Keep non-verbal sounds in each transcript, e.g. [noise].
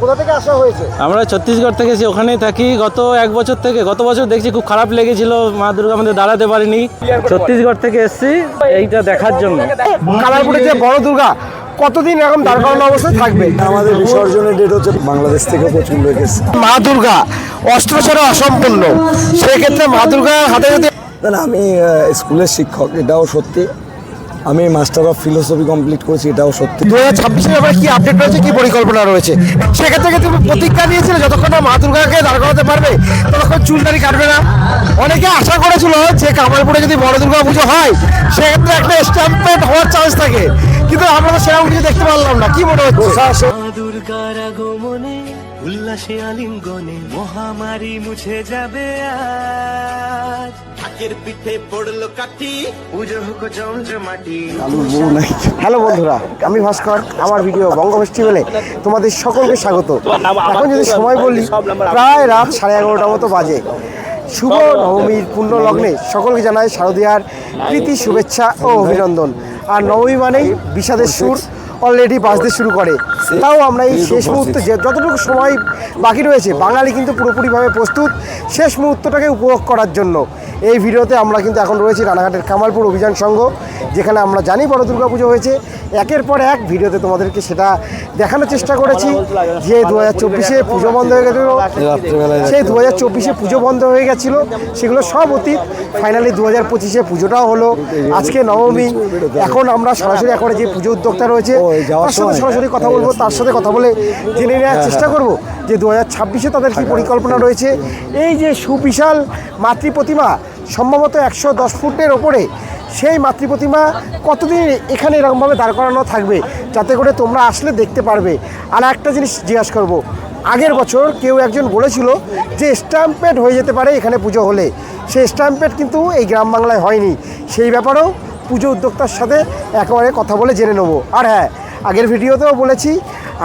কোথা থেকে আসা হয়েছে? আমরা ছত্তিশগড় থেকে এসেছি ওখানেই থাকি। গত এক বছর থেকে গত বছর দেখছি খুব খারাপ লেগেছিল মা দুর্গা আমাদের দাঁড়াতে পারিনি। ছত্তিশগড় থেকে এসেছি এইটা দেখার জন্য। কালারপুরে যে বড় দুর্গা কতদিন এরকম দাঁড় করানো অবস্থায় থাকবে? আমাদের বিসর্জনের ডেট হচ্ছে বাংলাদেশ থেকে প্রচুর লোক এসছে। মা দুর্গা অস্ত্রসরে অসম্পূর্ণ। সেক্ষেত্রে মা দুর্গার হাতে যদি না, আমি স্কুলের শিক্ষক এটাও সত্যি। আমি মাস্টার অফ ফিলোসফি কমপ্লিট করেছি এটাও সত্যি। দু হাজার ছাব্বিশের ব্যাপারে কি আপডেট রয়েছে কি পরিকল্পনা রয়েছে? সেক্ষেত্রে তুমি প্রতিজ্ঞা নিয়েছিলে যতক্ষণ না মা দুর্গাকে দাঁড় করাতে পারবে ততক্ষণ চুলদারি কাটবে না? অনেকে আশা করেছিল যে কামালপুরে যদি বড় দুর্গা পুজো হয় সেক্ষেত্রে একটা স্ট্যাম্পেড হওয়ার চান্স থাকে। কিন্তু আমরা তো সেরকম কিছু দেখতে পারলাম না কি মনে হচ্ছে? মা দুর্গার আগমনে উল্লাসে আলিঙ্গনে মহামারী মুছে যাবে আজ। ঢাকের পিঠে পড়ল কাঠি। পুজো হোক জমজমাটি আলুর বউ নাই। হ্যালো বন্ধুরা আমি ভাস্কর আমার ভিডিও বঙ্গ ফেস্টিভ্যালে তোমাদের সকলকে স্বাগত। এখন যদি সময় বলি প্রায় রাত সাড়ে এগারোটা মতো বাজে। শুভ নবমীর পূর্ণ লগ্নে সকলকে জানাই শারদীয়ার প্রীতি শুভেচ্ছা ও অভিনন্দন। আর নবমী মানেই বিষাদের সুর অলরেডি বাজতে শুরু করে। তাও আমরা এই শেষ মুহূর্তে যে যতটুকু সময় বাকি রয়েছে বাঙালি কিন্তু পুরোপুরিভাবে প্রস্তুত শেষ মুহূর্তটাকে উপভোগ করার জন্য। এই ভিডিওতে আমরা কিন্তু এখন রয়েছি রানাঘাটের কামালপুর অভিযান সংঘ যেখানে আমরা জানি বড় দুর্গাপুজো হয়েছে। একের পর এক ভিডিওতে তোমাদেরকে সেটা দেখানোর চেষ্টা করেছি যে দু হাজার চব্বিশে পুজো বন্ধ হয়ে গেছিল। সেই দু হাজার চব্বিশে পুজো বন্ধ হয়ে গেছিল। সেগুলো সব অতীত। ফাইনালি দু হাজার পঁচিশে পুজোটাও হলো। আজকে নবমী। এখন আমরা সরাসরি এখন যে পুজো উদ্যোক্তা রয়েছে তার সাথে? সরাসরি কথা বলব তার সাথে কথা বলে জেনে নেওয়ার চেষ্টা করব যে দু হাজার ছাব্বিশে তাদের কী পরিকল্পনা রয়েছে। এই যে সুবিশাল মাতৃ প্রতিমা সম্ভবত একশো দশ ফুটের ওপরে সেই মাতৃ প্রতিমা কতদিন এখানে এরকমভাবে দাঁড় করানো থাকবে? যাতে করে তোমরা আসলে দেখতে পারবে। আর একটা জিনিস জিজ্ঞাসা করব, আগের বছর কেউ একজন বলেছিল যে স্ট্যাম্পেড হয়ে যেতে পারে এখানে পুজো হলে। সেই স্ট্যাম্পেড কিন্তু এই গ্রাম বাংলায় হয়নি। সেই ব্যাপারেও পুজো উদ্যোক্তার সাথে একেবারে কথা বলে জেনে নেব। আর হ্যাঁ আগের ভিডিওতেও বলেছি,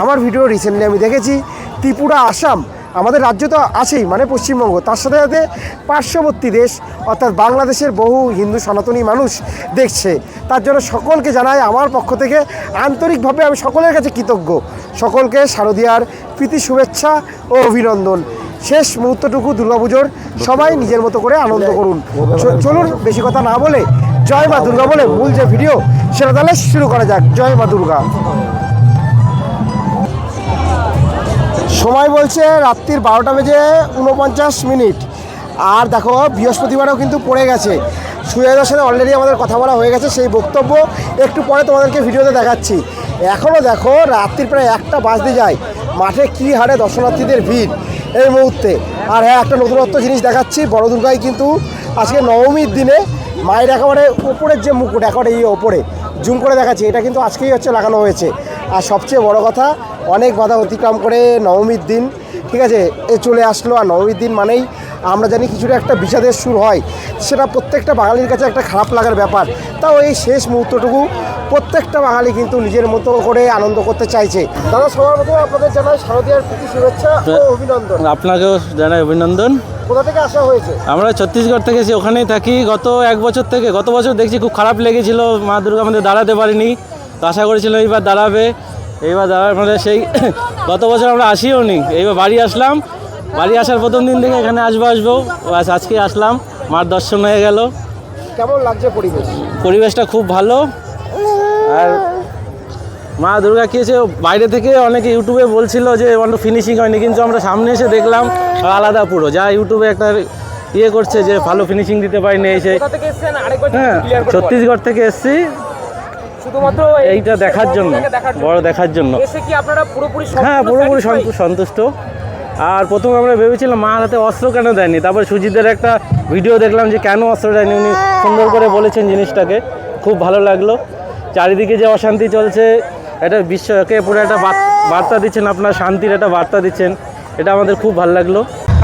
আমার ভিডিও রিসেন্টলি আমি দেখেছি, ত্রিপুরা, আসাম আমাদের রাজ্য তো আছেই মানে পশ্চিমবঙ্গ। তার সাথে সাথে পার্শ্ববর্তী দেশ, অর্থাৎ বাংলাদেশের বহু হিন্দু সনাতনী মানুষ দেখছে। তার জন্য সকলকে জানাই আমার পক্ষ থেকে আন্তরিকভাবে আমি সকলের কাছে কৃতজ্ঞ। সকলকে শারদীয়ার প্রীতি, শুভেচ্ছা ও অভিনন্দন। শেষ মুহূর্তটুকু দুর্গাপুজোর সবাই নিজের মতো করে আনন্দ করুন। চলুন, বেশি কথা না বলে জয় মা দুর্গা বলে মূল যে ভিডিও, সেটা তাহলে শুরু করা যাক। জয় মা দুর্গা। সময় বলছে রাত্রির বারোটা বেজে উনপঞ্চাশ মিনিট। আর দেখো, বৃহস্পতিবারও কিন্তু পড়ে গেছে। সুজয়দার সাথে অলরেডি আমাদের কথা বলা হয়ে গেছে সেই বক্তব্য। একটু পরে তোমাদেরকে ভিডিওতে দেখাচ্ছি। এখনও দেখো, রাত্রির প্রায় একটা বাজতে যায়। মাঠে কী হারে দর্শনার্থীদের ভিড় এই মুহূর্তে। আর হ্যাঁ একটা নতুনত্ব জিনিস দেখাচ্ছি, বড় দুর্গায় কিন্তু আজকে নবমীর দিনে মায়ের একেবারে উপরের যে মুকুট, একেবারে এই ওপরে, জুম করে দেখাচ্ছি। এটা কিন্তু আজকেই হচ্ছে লাগানো হয়েছে। আর সবচেয়ে বড় কথা অনেক বাধা অতিক্রম করে নবমীর দিন ঠিক আছে? এ চলে আসলো আর নবমীর দিন মানেই আমরা জানি কিছুটা একটা বিষাদের সুর হয়। সেটা প্রত্যেকটা বাঙালির কাছে একটা খারাপ লাগার ব্যাপার। তাও এই শেষ মুহূর্তটুকু প্রত্যেকটা বাঙালি কিন্তু নিজের মতো করে আনন্দ করতে চাইছে। দাদা সবার প্রথমে আপনাদের জানাই শারদীয়ার প্রীতি শুভেচ্ছা ও অভিনন্দন। আপনাকেও জানাই অভিনন্দন। কোথা থেকে আসা হয়েছে? আমরা ছত্তিশগড় থেকে এসে ওখানেই থাকি। গত এক বছর থেকে গত বছর দেখছি খুব খারাপ লেগেছিল। মা দুর্গা আমাদের দাঁড়াতে পারিনি। তো আশা করেছিলাম এইবার দাঁড়াবে। এইবার দাঁড়ার ফলে সেই [coughs] গত বছর আমরা আসিও নি। এইবার বাড়ি আসলাম। বাড়ি আসার প্রথম দিন থেকে এখানে আসব আসব। বাস আজকে আসলাম। মার দর্শন হয়ে গেল। কেমন লাগছে পরিবেশ? পরিবেশটা খুব ভালো। আর মা দুর্গা কি হয়েছে বাইরে থেকে অনেকে ইউটিউবে বলছিল যে অন্য ফিনিশিং হয়নি। কিন্তু আমরা সামনে এসে দেখলাম আলাদা পুরো। যা ইউটিউবে একটা ইয়ে করছে যে ভালো ফিনিশিং দিতে পারিনি। এসে হ্যাঁ। ছত্তিশগড় থেকে এসেছি। শুধুমাত্র এইটা দেখার জন্য। বড় দেখার জন্য। এসে কি আপনারা পুরোপুরি হ্যাঁ পুরোপুরি সন্তুষ্ট আর প্রথমে আমরা ভেবেছিলাম মা হাতে অস্ত্র কেন দেয়নি? তারপর সুজিতের একটা ভিডিও দেখলাম যে কেন অস্ত্র দেয়নি? উনি সুন্দর করে বলেছেন জিনিসটাকে। খুব ভালো লাগল। চারিদিকে যে অশান্তি চলছে এটা বিশ্বকে পুরো একটা বার্তা দিচ্ছেন আপনার শান্তির একটা বার্তা দিচ্ছেন। এটা আমাদের খুব ভালো লাগল।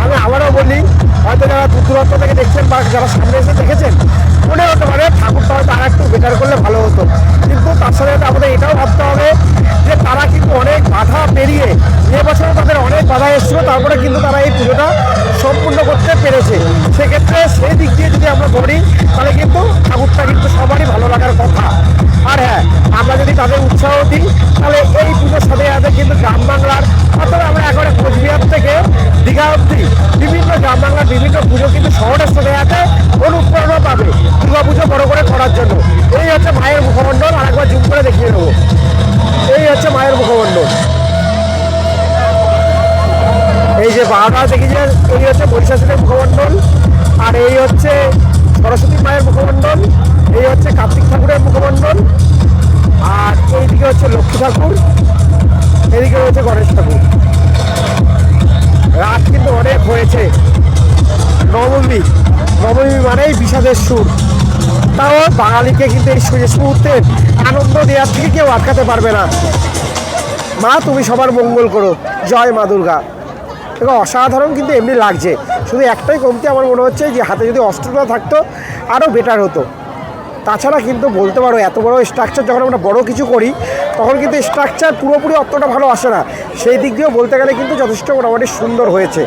আমি আবারও বলি হয়তো যারা দূর দূরান্ত থেকে দেখছেন বা যারা সামনে এসে দেখেছেন মনে হতে পারে ঠাকুরটা হয়তো আর একটু বেটার করলে ভালো হতো। কিন্তু তার সাথে সাথে আমাদের এটাও ভাবতে হবে যে তারা কিন্তু অনেক বাধা পেরিয়ে এবছরও তাদের অনেক বাধা এসেছিল, তারপরে কিন্তু তারা এই পুজোটা সম্পূর্ণ করতে পেরেছে। সেক্ষেত্রে সেই দিক দিয়ে যদি আমরা ধরি, তাহলে কিন্তু ঠাকুরটা কিন্তু সবারই ভালো লাগার কথা। আর হ্যাঁ আমরা যদি তাদের উৎসাহ দিই, তাহলে এই পুজোর সাথে সাথে কিন্তু গ্রাম বাংলার অথবা আমরা এখন কোচবিহার থেকে দীঘা অবধি বিভিন্ন গ্রাম বাংলার বিভিন্ন পুজো কিন্তু শহরের সাথে সাথে অনুপ্রেরণা পাবে দুর্গা পুজো বড় করে করার জন্য। এই হচ্ছে মায়ের মুখমণ্ডল আর একবার জুম করে দেখিয়ে নেব এই হচ্ছে মায়ের মুখমণ্ডল। এই যে বারোটা দেখি যে এই হচ্ছে বরিশাসনের মুখমণ্ডল, আর এই হচ্ছে সরস্বতী মায়ের মুখমণ্ডল। এই হচ্ছে কার্তিক ঠাকুরের মুখমণ্ডল, আর এইদিকে হচ্ছে লক্ষ্মী ঠাকুর, এদিকে হচ্ছে গণেশ ঠাকুর। রাত কিন্তু অনেক হয়েছে। নবমী নবমী মানেই বিষাদের সুর। তাও বাঙালিকে কিন্তু এই শেষ মুহূর্তের আনন্দ দেওয়ার থেকে কেউ আটকাতে পারবে না। মা, তুমি সবার মঙ্গল করো। জয় মা দুর্গা। এবং অসাধারণ কিন্তু এমনি লাগছে। শুধু একটাই কমতি আমার মনে হচ্ছে যে হাতে যদি অস্ত্রটা থাকতো আরও বেটার হতো। তাছাড়া কিন্তু বলতে পারো, এত বড় স্ট্রাকচার যখন আমরা বড় কিছু করি, তখন কিন্তু স্ট্রাকচার পুরোপুরি অতটা ভালো আসে না। সেই দিক দিয়েও বলতে গেলে কিন্তু যথেষ্ট মোটামুটি সুন্দর হয়েছে।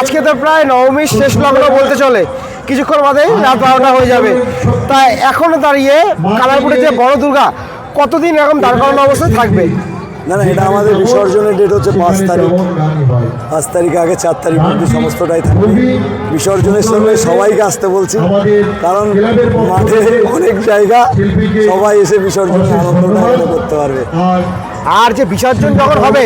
আজকে তো প্রায় নবমীর শেষ লগ্ন বলতে চলে। কিছুক্ষণ বাদে রাত বারোটা হয়ে যাবে। তাই এখনও দাঁড়িয়ে কালারপুরে যে বড় দুর্গা, কতদিন এরকম দাঁড় করানো অবস্থায় থাকবে? না না এটা আমাদের বিসর্জনের ডেট হচ্ছে পাঁচ তারিখ। পাঁচ তারিখ আগে চার তারিখ অব্দি সমস্তটাই থাকবে। বিসর্জনের সঙ্গে সবাইকে আসতে বলছি কারণ মাঠে অনেক জায়গা সবাই এসে বিসর্জনের আনন্দটা করতে পারবে। আর যে বিসর্জন যখন হবে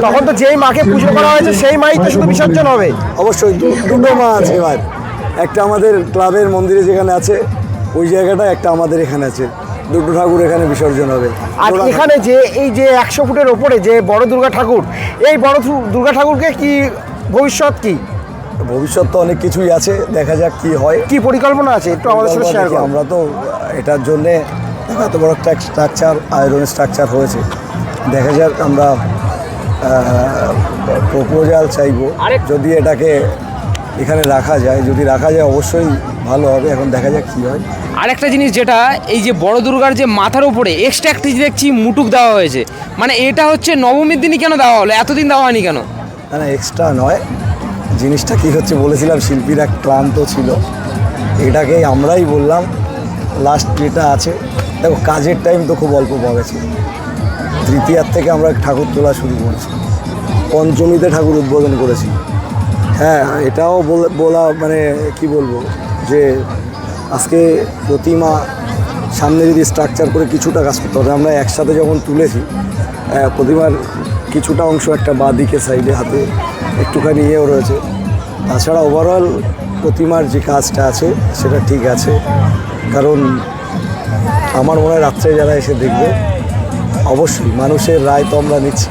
তখন তো যেই মাকে পুজো করা হয়েছে সেই মাই তো শুধু বিসর্জন হবে। অবশ্যই দু- দুটো মা আছে এবার। একটা আমাদের ক্লাবের মন্দিরে যেখানে আছে ওই জায়গাটা একটা আমাদের এখানে আছে। দুটো ঠাকুর এখানে বিসর্জন হবে। আর এখানে যে এই যে একশো ফুটের ওপরে যে বড় দুর্গা ঠাকুর এই বড় দুর্গা ঠাকুরকে কি ভবিষ্যৎ কি? ভবিষ্যৎ তো অনেক কিছুই আছে দেখা যাক কি হয়। কি পরিকল্পনা আছে? একটু আমাদের সাথে শেয়ার আমরা তো এটার জন্যে এত বড় একটা স্ট্রাকচার আয়রন স্ট্রাকচার হয়েছে। দেখা যাক আমরা প্রপোজাল চাইব। যদি এটাকে এখানে রাখা যায়। যদি রাখা যায় অবশ্যই ভালো হবে। এখন দেখা যাক কী হয়। আরেকটা জিনিস যেটা এই যে বড় দুর্গার যে মাথার উপরে এক্সট্রা একটা দেখছি মুটুক দেওয়া হয়েছে মানে এটা হচ্ছে নবমীর দিনই কেন দেওয়া হলো? এতদিন দেওয়া হয়নি কেন? না না এক্সট্রা নয়। জিনিসটা কী হচ্ছে বলেছিলাম শিল্পীরা ক্লান্ত ছিল। এটাকেই আমরাই বললাম লাস্ট যেটা আছে। দেখো কাজের টাইম তো খুব অল্প পাওয়া গেছে। তৃতীয়ার থেকে আমরা ঠাকুর তোলা শুরু করেছি। পঞ্চমীতে ঠাকুর উদ্বোধন করেছি। হ্যাঁ এটাও বল- মানে কি বলব? যে আজকে প্রতিমা সামনে যদি স্ট্রাকচার করে কিছুটা কাজ করতে হবে, আমরা একসাথে যখন তুলেছি প্রতিমার কিছুটা অংশ একটা বাঁ দিকে সাইডে হাতে একটুখানি ইয়েও রয়েছে। তাছাড়া ওভারঅল প্রতিমার যে কাজটা আছে, সেটা ঠিক আছে। কারণ আমার মনে হয় রাত্রে যারা এসে দেখবে, অবশ্যই মানুষের রায় তো আমরা নিচ্ছি।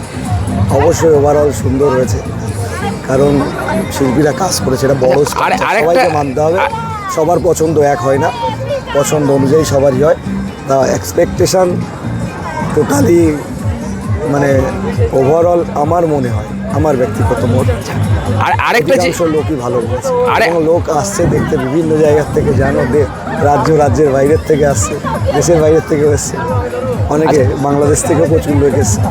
অবশ্যই ওভারঅল সুন্দর হয়েছে। কারণ শিল্পীরা কাজ করেছে এটা বড় সবাইকে মানতে হবে। সবার পছন্দ এক হয় না পছন্দ অনুযায়ী সবারই হয়। তা এক্সপেকটেশন টোটালি মানে ওভারঅল আমার মনে হয় আমার ব্যক্তিগত মত। আর আরেকটা অধিকাংশ লোকই ভালো আরে- লোক আসছে দেখতে বিভিন্ন জায়গার থেকে জানো রাজ্য রাজ্যের বাইরের থেকে আসছে দেশের বাইরের থেকেও এসছে। অনেকে বাংলাদেশ থেকেও প্রচুর লোক এসছে।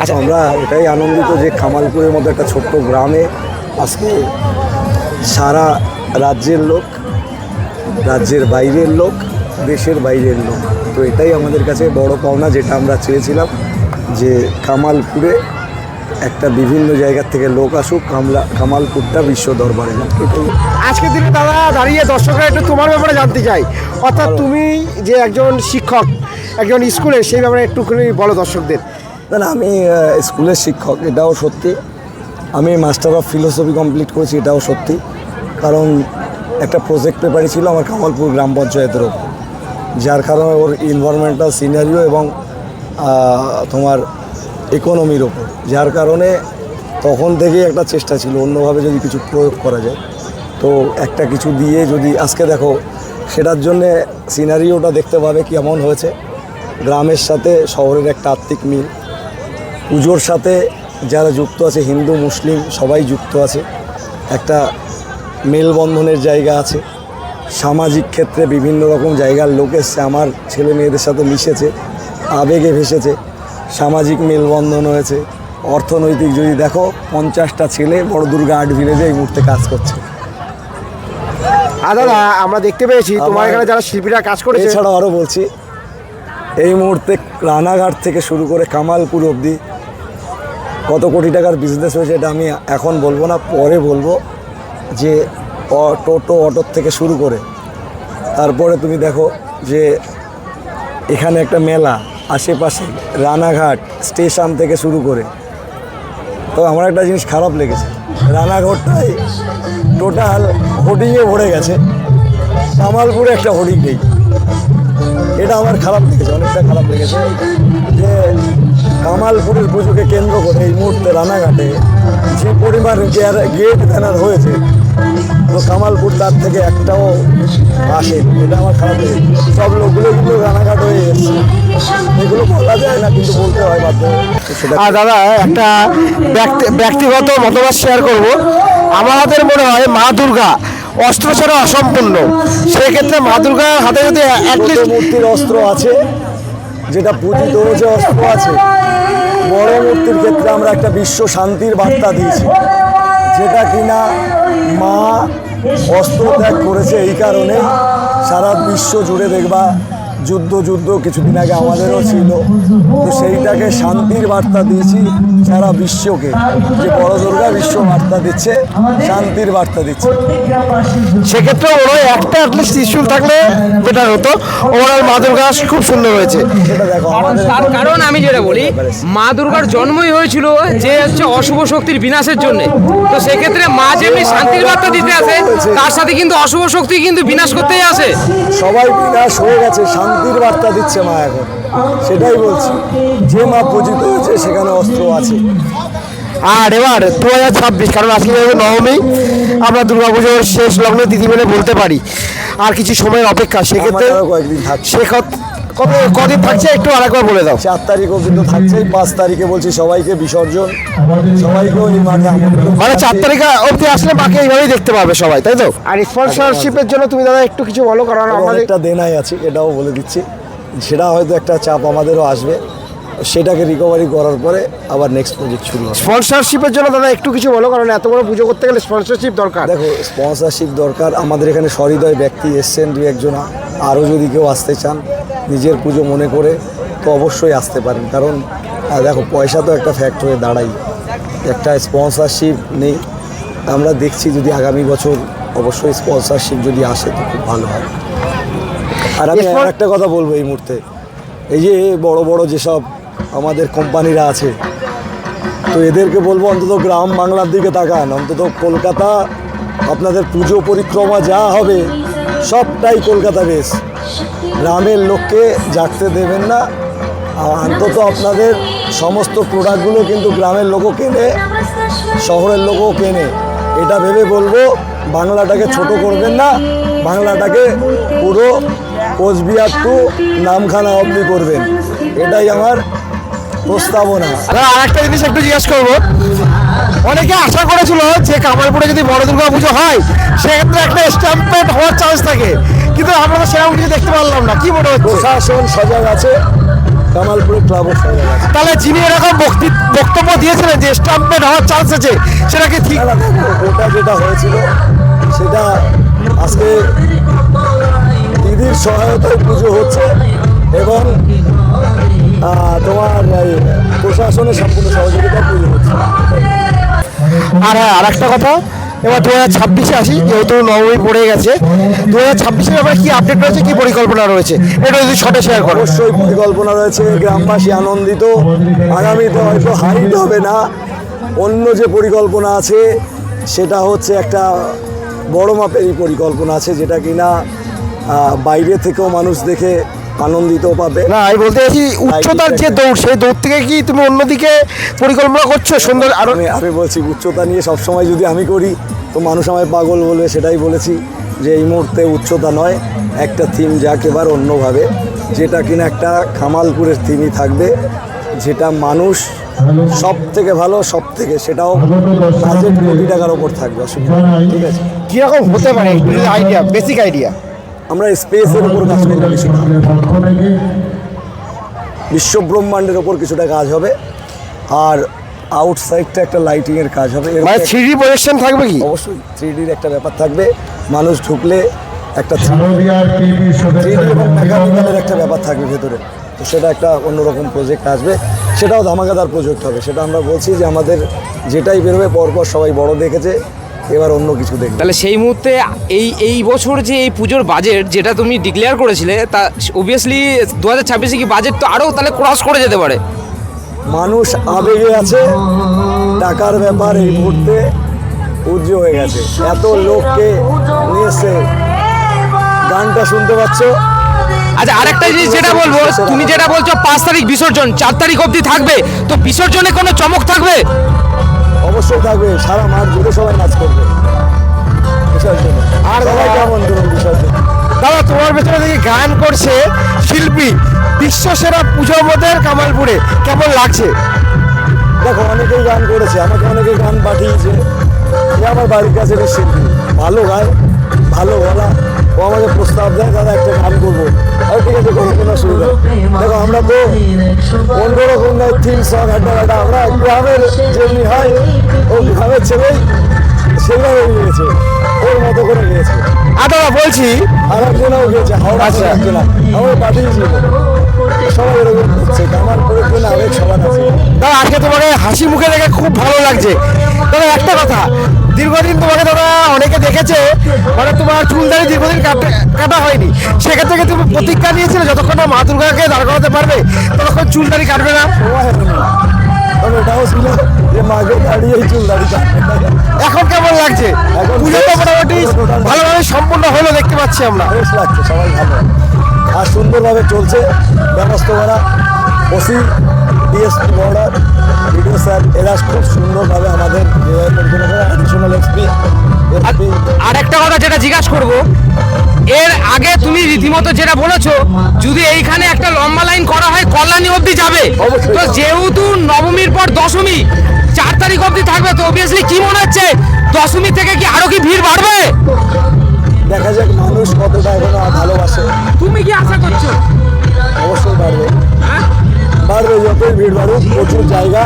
আচ্ছা। আমরা এটাই আনন্দিত যে খামালপুরের মতো একটা ছোট্ট গ্রামে আজকে সারা রাজ্যের লোক রাজ্যের বাইরের লোক দেশের বাইরের লোক। তো এটাই আমাদের কাছে বড় পাওনা যেটা আমরা চেয়েছিলাম যে কামালপুরে একটা বিভিন্ন জায়গার থেকে লোক আসুক কামলা কামালপুরটা বিশ্ব দরবারে। যাক এটাই আজকের দিনে দাদা দাঁড়িয়ে দর্শকরা একটু তোমার ব্যাপারে জানতে চাই। অর্থাৎ তুমি যে একজন শিক্ষক একজন স্কুলের সেই ব্যাপারে একটুখানি বলো দর্শকদের। না আমি স্কুলের শিক্ষক এটাও সত্যি। আমি মাস্টার অফ ফিলোসফি কমপ্লিট করেছি, এটাও সত্যি। কারণ একটা প্রজেক্ট পেপারই ছিল আমার কামালপুর গ্রাম পঞ্চায়েতের ওপর। যার কারণে ওর ইনভারমেন্টাল সিনারিও এবং তোমার ইকোনমির ওপর। যার কারণে তখন থেকেই একটা চেষ্টা ছিল অন্যভাবে যদি কিছু প্রয়োগ করা যায়। তো একটা কিছু দিয়ে যদি, আজকে দেখো, সেটার জন্যে সিনারিওটা দেখতে পাবে কেমন হয়েছে। গ্রামের সাথে শহরের একটা আত্মিক মিল। পুজোর সাথে যারা যুক্ত আছে হিন্দু মুসলিম সবাই যুক্ত আছে। একটা মেলবন্ধনের জায়গা আছে। সামাজিক ক্ষেত্রে বিভিন্ন রকম জায়গার লোক এসছে আমার ছেলে মেয়েদের সাথে মিশেছে আবেগে ভেসেছে সামাজিক মেলবন্ধন হয়েছে। অর্থনৈতিক যদি দেখো পঞ্চাশটা ছেলে বড় দুর্গা আর্ট ভিলেজে এই মুহূর্তে কাজ করছে। আর দাদা আমরা দেখতে পেয়েছি তোমার এখানে যারা শিল্পীরা কাজ করেছে। এছাড়াও আরও বলছি এই মুহূর্তে রানাঘাট থেকে শুরু করে কামালপুর অবধি কত কোটি টাকার বিজনেস হয়েছে এটা আমি এখন বলব না, পরে বলব যে টোটো অটোর থেকে শুরু করে। তারপরে তুমি দেখো যে এখানে একটা মেলা, আশেপাশে রানাঘাট, স্টেশন থেকে শুরু করে। তো আমার একটা জিনিস খারাপ লেগেছে রানাঘাটটাই টোটাল হোর্ডিংয়ে ভরে গেছে। কামালপুরে একটা হোর্ডিং নেই। এটা আমার খারাপ লেগেছে, অনেকটা খারাপ লেগেছে যে কামালপুরের পুজোকে কেন্দ্র করে এই মুহূর্তে রানাঘাটে যে পরিমাণ গেট ব্যানার হয়েছে তো কামালপুর তার থেকে একটাও আসে এটা আমার খারাপ সব লোকগুলো কিন্তু রানাঘাট হয়ে এসছে। এগুলো বলা যায় না কিন্তু বলতে হয় বাধ্য। আর দাদা একটা ব্যক্তি- ব্যক্তিগত মতামত শেয়ার করব। আমাদের মনে হয় মা দুর্গা অস্ত্র ছাড়া অসম্পূর্ণ। সেক্ষেত্রে মা দুর্গার হাতে যদি মূর্তির অস্ত্র আছে। যেটা পূজিত যে অস্ত্র আছে, বড় মূর্তির ক্ষেত্রে আমরা একটা বিশ্ব শান্তির বার্তা দিয়েছি। যেটা কিনা মা অস্ত্র ত্যাগ করেছে এই কারণে সারা বিশ্ব জুড়ে দেখবা যুদ্ধ যুদ্ধ কিছুদিন আগে আমাদেরও ছিল। তো সেইটাকে শান্তির বার্তা দিয়েছি সারা বিশ্বকে যে বড় দুর্গা বিশ্ব বার্তা দিচ্ছে শান্তির বার্তা দিচ্ছে। সেক্ষেত্রে ওরা একটা অ্যাটলিস্ট ত্রিশূল থাকলে বেটার হতো। ওভারঅল মা দুর্গা খুব সুন্দর হয়েছে। সেটা দেখো আমাদের তার কারণ আমি যেটা বলি মা দুর্গার জন্মই হয়েছিল যে হচ্ছে অশুভ শক্তির বিনাশের জন্য। তো সেক্ষেত্রে মা যেমনি শান্তির বার্তা দিতে আসে তার সাথে কিন্তু অশুভ শক্তি কিন্তু বিনাশ করতেই আসে। সবাই বিনাশ হয়ে গেছে শান্তির বার্তা দিচ্ছে মা এখন। সেটাই বলছি। যে মা পূজিত হয়েছে সেখানে অস্ত্র আছে। আর এবার দু হাজার ছাব্বিশ কারণ আজকে নবমী আমরা দুর্গাপুজোর শেষ লগ্ন দিদি বলে বলতে পারি। আর কিছু সময়ের অপেক্ষা সেক্ষেত্রে আমার কত কদিন থাকছে? একটু আরেকবার বলে দাও। চার তারিখ কিন্তু তো থাকছেই পাঁচ তারিখে বলছি সবাইকে বিসর্জন। সবাইকে ওই মানে মানে চার তারিখে অবধি আসলে মাকে এইভাবেই দেখতে পাবে সবাই তাই তো? আর স্পন্সরশিপের জন্য তুমি দাদা একটু কিছু বলো কারণ আমাদের অনেকটা দেনাই আছে এটাও বলে দিচ্ছি। সেটা হয়তো একটা চাপ আমাদেরও আসবে। সেটাকে রিকভারি করার পরে আবার নেক্সট প্রজেক্ট শুরু হবে। স্পন্সরশিপের জন্য দাদা একটু কিছু বলো কারণ এত বড় পুজো করতে গেলে স্পন্সরশিপ দরকার। দেখো স্পন্সরশিপ দরকার। আমাদের এখানে সহৃদয় ব্যক্তি এসছেন দু একজন। আরও যদি কেউ আসতে চান নিজের পুজো মনে করে তো অবশ্যই আসতে পারেন। কারণ দেখো পয়সা তো একটা ফ্যাক্ট হয়ে দাঁড়াই। একটা স্পন্সরশিপ নেই। আমরা দেখছি যদি আগামী বছর অবশ্যই স্পন্সরশিপ যদি আসে তো খুব ভালো হয়। আর আমি একটা কথা বলব এই মুহূর্তে। এই যে বড় বড় যেসব আমাদের কোম্পানিরা আছে। তো এদেরকে বলব অন্তত গ্রাম বাংলার দিকে তাকান। অন্তত কলকাতা, আপনাদের পুজো পরিক্রমা যা হবে, সবটাই কলকাতা বেশ। গ্রামের লোককে জাগতে দেবেন না। অন্তত আপনাদের সমস্ত প্রোডাক্টগুলো কিন্তু গ্রামের লোকও কেনে, শহরের লোকও কেনে। এটা ভেবে বলব, বাংলাটাকে ছোট করবেন না। বাংলাটাকে পুরো কোচবিহার টু নামখানা অবধি করবেন। এটাই আমার প্রস্তাবনা। আর একটা জিনিস একটু জিজ্ঞেস করব। অনেকে আশা করেছিল যে কামালপুরে যদি বড় দুর্গা পুজো হয় সেক্ষেত্রে একটা স্ট্যাম্পেড হওয়ার চান্স থাকে। কিন্তু আমরা তো সেরকম কিছু দেখতে পারলাম না। কি মনে হচ্ছে? প্রশাসন সজাগ আছে কামালপুরের ক্লাবও সজাগ আছে। তাহলে যিনি এরকম বক্তি- বক্তব্য দিয়েছিলেন যে স্ট্যাম্পেড হওয়ার চান্স আছে সেটা কি ঠিক? ওটা যেটা হয়েছিল সেটা আজকে দিদির সহায়তায় পুজো হচ্ছে এবং তোমার প্রশাসনের সম্পূর্ণ সহযোগিতায় পুজো হচ্ছে। আর হ্যাঁ আর একটা কথা এবার দু হাজার ছাব্বিশে আসি যেহেতু নবমী পড়ে গেছে দু হাজার ছাব্বিশের ব্যাপারে কি আপডেট রয়েছে কি পরিকল্পনা রয়েছে? এটা যদি শর্টে শেয়ার করো। অবশ্যই পরিকল্পনা রয়েছে গ্রামবাসী আনন্দিত আগামীতে হয়তো হাইট হবে না। অন্য যে পরিকল্পনা আছে সেটা হচ্ছে একটা বড় মাপেরই পরিকল্পনা আছে যেটা কিনা বাইরে থেকেও মানুষ দেখে আনন্দিত পাবে। না আমি বলতে চাইছি উচ্চতার যে দৌড় সেই দৌড় থেকে কি তুমি অন্যদিকে পরিকল্পনা করছ? সুন্দর আরও আমি আমি বলছি উচ্চতা নিয়ে সবসময় যদি আমি করি তো মানুষ আমায় পাগল বলবে সেটাই বলেছি যে এই মুহূর্তে উচ্চতা নয় একটা থিম যাক এবার অন্যভাবে। যেটা কিনা একটা খামালপুরের থিমই থাকবে যেটা মানুষ সব থেকে ভালো সব থেকে সেটাও বাজেট কোটি টাকার ওপর থাকবে অসুবিধা ঠিক আছে? কীরকম হতে পারে? আইডিয়া বেসিক আইডিয়া আমরা স্পেসের উপর কাজ করব কিছুটা বিশ্ব ব্রহ্মাণ্ডের ওপর কিছুটা কাজ হবে আর আউটসাইডটা একটা লাইটিংয়ের কাজ হবে। এর মানে থ্রি ডি প্রজেকশন থাকবে কি? অবশ্যই থ্রি ডির একটা ব্যাপার থাকবে মানুষ ঢুকলে একটা থ্রি ডি এবং মেকানিক্যালের একটা ব্যাপার থাকবে ভেতরে। তো সেটা একটা অন্যরকম প্রজেক্ট আসবে সেটাও ধামাকাদার প্রজেক্ট হবে। সেটা আমরা বলছি যে আমাদের যেটাই বেরোবে পরপর সবাই বড় দেখেছে। এবার অন্য কিছু দেখবে। তাহলে সেই মুহূর্তে এই এই বছর যে এই পুজোর বাজেট যেটা তুমি ডিক্লেয়ার করেছিলে তা অবভিয়াসলি দু হাজার ছাব্বিশে কি বাজেট তো আরও তাহলে ক্রস করে যেতে পারে। মানুষ আবেগে আছে টাকার ব্যাপার এই মুহূর্তে উজ্জ্ব হয়ে গেছে। এত লোককে নিয়ে এসছে গানটা শুনতে পাচ্ছ? আচ্ছা আরেকটা জিনিস যেটা বলব তুমি যেটা বলছো পাঁচ তারিখ বিসর্জন চার তারিখ অবধি থাকবে তো বিসর্জনে কোনো চমক থাকবে? অবশ্যই থাকবে সারা মাঠ জুড়ে সবাই নাচ করবে। আর সবাই কেমন ধরুন বিসর্জন দাদা তোমার পেছনে দেখি গান করছে শিল্পী বিশ্বসেরা পুজো মতের কামালপুরে। কেমন লাগছে? দেখো অনেকেই গান করেছে আমাকে অনেকে গান পাঠিয়েছে। আমার বাড়ির কাছে শিল্পী। ভালো গায় ভালো গলা ও আমাকে প্রস্তাব দেয় দাদা একটা গান করব। আর ঠিক আছে কোনো কোনো অসুবিধা দেখো আমরা তো অন্যরকম নয় থিম সং হাড্ডা হাড্ডা আমরা গ্রামের যেমনি হয় ও গ্রামের ছেলেই সেভাবে গিয়েছে ওর মতো করে গিয়েছে আর দাদা বলছি আর একজনও গিয়েছে হাওড়া আচ্ছা। থেকে একজন আমার পাঠিয়েছিল। সবাই এরকম করছে আমার করে জন্য আবেগ সবার আছে দাদা আজকে তোমাকে হাসি মুখে দেখে খুব ভালো লাগছে। দাদা একটা কথা দীর্ঘদিন তোমাকে দাদা অনেকে দেখেছে মানে তোমার চুলদারি দীর্ঘদিন কাটে- হয়নি। সেক্ষেত্রে কি তুমি প্রতিজ্ঞা নিয়েছিলে যতক্ষণ না মা দুর্গাকে দাঁড় করাতে পারবে, ততক্ষণ চুলদারি কাটবে না? যে এখন কেমন লাগছে? পুজো তো মোটামুটি ভালোভাবে সম্পূর্ণ হলো, দেখতে পাচ্ছি আমরা। বেশ লাগছে, সবাই ভালো। আর সুন্দরভাবে চলছে ব্যবস্থাপনা OC DSP border BDO sir এরা খুব সুন্দরভাবে আমাদের অ্যাডিশনাল এসপি আর একটা কথা যেটা জিজ্ঞাসা করব এর আগে তুমি রীতিমতো যেটা বলেছ যদি এইখানে একটা লম্বা লাইন করা হয় কল্যাণী অবধি যাবে। তো যেহেতু নবমীর পর দশমী চার তারিখ অবধি থাকবে তো অবভিয়াসলি কি মনে হচ্ছে দশমী থেকে কি আরও কি ভিড় বাড়বে? দেখা যাক মানুষ কতটা এখনও ভালোবাসে। তুমি কি আশা করছ? অবশ্যই বাড়বে। হ্যাঁ? বাড়বে যতই ভিড় বাড়ুক প্রচুর জায়গা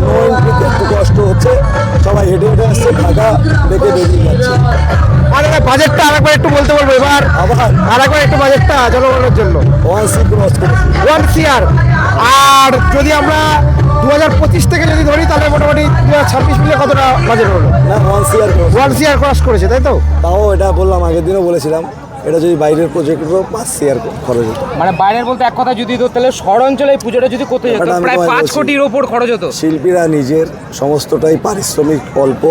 নো এন্ট্রিতে একটু কষ্ট হচ্ছে। সবাই হেঁটে হেঁটে আসছে ফাঁকা দেখে বেরিয়ে যাচ্ছে। আর বাজেটটা আরেকবার একটু বলতে বলব এবার। আবার? আরেকবার একটু বাজেটটা জনগণের জন্য। ওয়ান সি ক্রস করেছি ওয়ান সিআর আর যদি আমরা দু হাজার পঁচিশ থেকে যদি ধরি তাহলে মোটামুটি দু হাজার ছাব্বিশ মিলে কতটা বাজেট হলো? One C R one CR cross করেছে তাই তো? তাও এটা বললাম আগের দিনও বলেছিলাম। এটা যদি বাইরের প্রজেক্ট হতো পাঁচ আর খরচ হতো। মানে বাইরের বলতে এক কথা যদি তাহলে শহর অঞ্চলে এই পুজোটা যদি করতে যেত প্রায় পাঁচ কোটির ওপর খরচ হতো। শিল্পীরা নিজের সমস্তটাই পারিশ্রমিক অল্প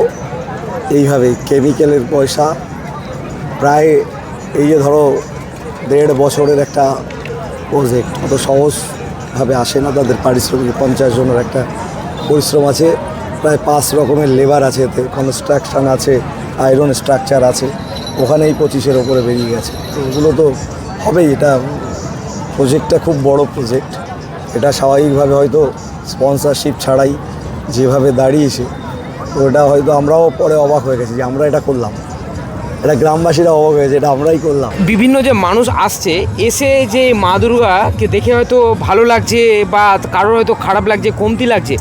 এইভাবে কেমিক্যালের পয়সা প্রায় এই যে ধরো দেড় বছরের একটা প্রজেক্ট অত সহজভাবে আসে না তাদের পারিশ্রমিক পঞ্চাশ জনের একটা পরিশ্রম আছে প্রায় পাঁচ রকমের লেবার আছে এতে কনস্ট্রাকশান আছে আয়রন স্ট্রাকচার আছে। ওখানেই পঁচিশের ওপরে বেরিয়ে গেছে। তো ওগুলো তো হবেই এটা প্রজেক্টটা খুব বড় প্রজেক্ট এটা স্বাভাবিকভাবে হয়তো স্পন্সরশিপ ছাড়াই যেভাবে দাঁড়িয়েছে তো ওটা হয়তো আমরাও পরে অবাক হয়ে গেছি যে আমরা এটা করলাম। এটা গ্রামবাসীরা অবাক হয়েছে এটা আমরাই করলাম। বিভিন্ন যে মানুষ আসছে এসে যে মা দুর্গাকে দেখে হয়তো ভালো লাগছে বা কারোর হয়তো খারাপ লাগছে কমতি লাগছে।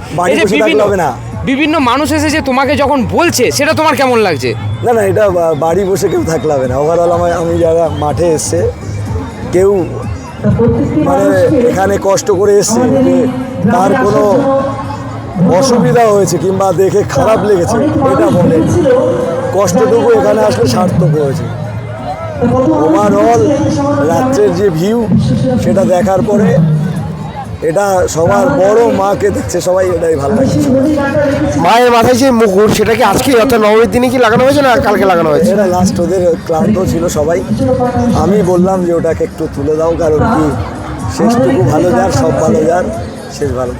বিভিন্ন হবে না। বিভিন্ন মানুষ এসে যে তোমাকে যখন বলছে, সেটা তোমার কেমন লাগছে? না না, এটা বাড়ি বসে কেউ থাকলে হবে না। ওভারঅল আমার আমি যারা মাঠে এসছে, কেউ মানে এখানে কষ্ট করে এসছে তার কোনো অসুবিধা হয়েছে কিংবা দেখে খারাপ লেগেছে, এটা বলে। কষ্টটুকু এখানে আসলে সার্থক হয়েছে। ওভারঅল রাত্রের যে ভিউ সেটা দেখার পরে এটা সবার বড় মাকে দেখছে সবাই এটাই ভালো লাগছে মায়ের মাথায় যে মুকুট সেটা কি আজকে অর্থাৎ নবমীর দিনে কি লাগানো হয়েছে না কালকে লাগানো হয়েছে? এটা লাস্ট ওদের ক্লান্ত ছিল সবাই। আমি বললাম যে ওটাকে একটু তুলে দাও কারণ কি শেষটুকু ভালো যার সব ভালো যার শেষ ভালো।